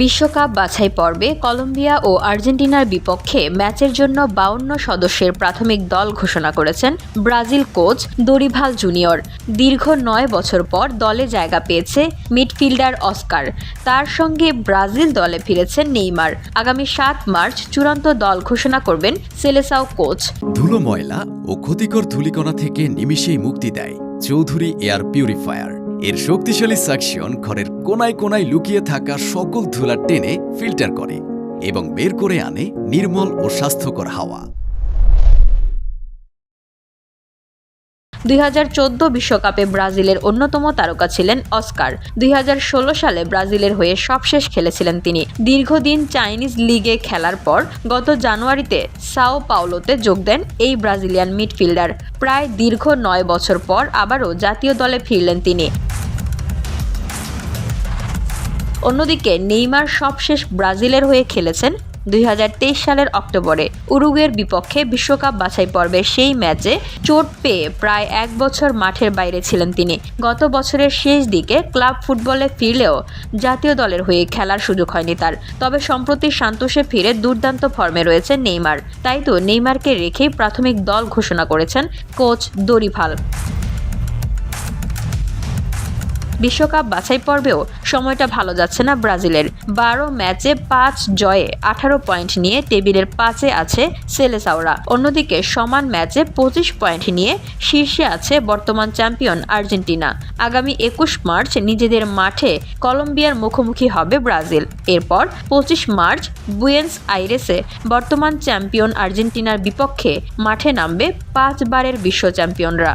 বিশ্বকাপ বাছাই পর্বে কলম্বিয়া ও আর্জেন্টিনার বিপক্ষে ম্যাচের জন্য বাউন্ন সদস্যের প্রাথমিক দল ঘোষণা করেছেন ব্রাজিল কোচ দরিভাল জুনিয়র। দীর্ঘ নয় বছর পর দলে জায়গা পেয়েছে মিডফিল্ডার অস্কার। তার সঙ্গে ব্রাজিল দলে ফিরেছেন নেইমার। আগামী সাত মার্চ চূড়ান্ত দল ঘোষণা করবেন সেলেসাও কোচ। ধুলো ময়লা ও ক্ষতিকর ধূলিকণা থেকে নিমিষেই মুক্তি দেয় চৌধুরী এয়ার পিউরিফায়ার। এর শক্তিশালী সাকশন ঘরের কোনায় কোনায় লুকিয়ে থাকা সকল ধুলা টেনে ফিল্টার করে এবং বের করে আনে নির্মল ও স্বাস্থ্যকর হাওয়া। দুই বিশ্বকাপে ব্রাজিলের অন্যতম তারকা ছিলেন অস্কার। দুই হাজার ষোলো সালে ব্রাজিলের হয়ে সবশেষ খেলেছিলেন তিনি। দীর্ঘদিন চাইনিজ লিগে খেলার পর গত জানুয়ারিতে সাও পাওলোতে যোগ দেন এই ব্রাজিলিয়ান মিডফিল্ডার। প্রায় দীর্ঘ নয় বছর পর আবারও জাতীয় দলে ফিরলেন তিনি। অন্যদিকে নেইমার সবশেষ ব্রাজিলের হয়ে খেলেছেন দুই হাজার তেইশ সালের অক্টোবরে। উরুগুয়ের বিপক্ষে বিশ্বকাপ বাছাই পর্বে সেই ম্যাচে চোট পেয়ে প্রায় এক বছর মাঠের বাইরে ছিলেন তিনি। গত বছরের শেষ দিকে ক্লাব ফুটবলে ফিরলেও জাতীয় দলের হয়ে খেলার সুযোগ হয়নি তার। তবে সম্প্রতি সান্তোষে ফিরে দুর্দান্ত ফর্মে রয়েছে নেইমার। তাই তো নেইমারকে রেখেই প্রাথমিক দল ঘোষণা করেছেন কোচ দরিভাল। বিশ্বকাপ বাছাই পর্বেও সময়টা ভালো যাচ্ছে না ব্রাজিলের। বারো ম্যাচে পাঁচ জয়ে আঠারো পয়েন্ট নিয়ে টেবিলের পাঁচে আছে সেলেসাওরা। অন্যদিকে সমান ম্যাচে পঁচিশ পয়েন্ট নিয়ে শীর্ষে আছে বর্তমান চ্যাম্পিয়ন আর্জেন্টিনা। আগামী একুশ মার্চ নিজেদের মাঠে কলম্বিয়ার মুখোমুখি হবে ব্রাজিল। এরপর পঁচিশ মার্চ বুয়েন্স আইরেসে বর্তমান চ্যাম্পিয়ন আর্জেন্টিনার বিপক্ষে মাঠে নামবে পাঁচবারের বিশ্ব চ্যাম্পিয়নরা।